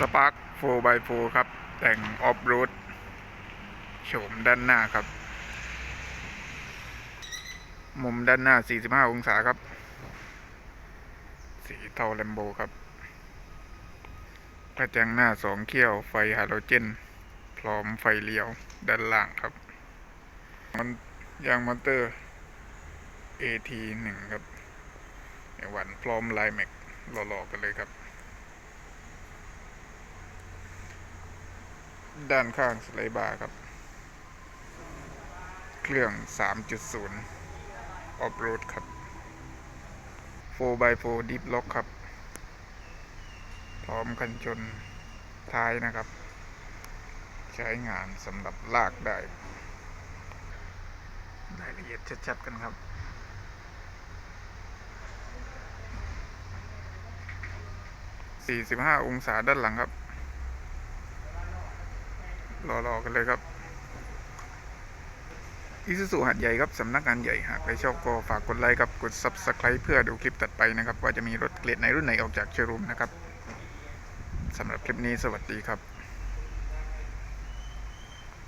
สปาร์ค 4x4 ครับ แต่งออฟโรดโฉมด้านหน้าครับ มุมด้านหน้า 45 องศาครับ สีเทาแลมโบครับกระจังหน้าสองเขี้ยวไฟฮาโลเจน พร้อมไฟเลี้ยวด้านล่างครับ มันยางมอเตอร์ AT 1 ครับในวันพร้อมลายแม็กหล่อๆกันเลยครับ ด้านข้างสไลด์บาร์ครับ เครื่อง 3.0 ออฟโรดครับ 4x4 Deep Lock ครับ พร้อมคันชนท้ายนะครับ ใช้งานสำหรับลากได้รายละเอียดชัดๆกันครับ45 องศาด้านหลังครับ รอๆกันเลยครับอิสุสุหัดใหญ่ครับ สำนักงานใหญ่ หากใครชอบก็ฝากกดไลค์ครับกด Subscribe เพื่อดูคลิปตัดไปนะครับ ว่าจะมีรถเกรดในรุ่นไหนออกจากเชว์รูมนะครับสำหรับคลิปนี้สวัสดีครับ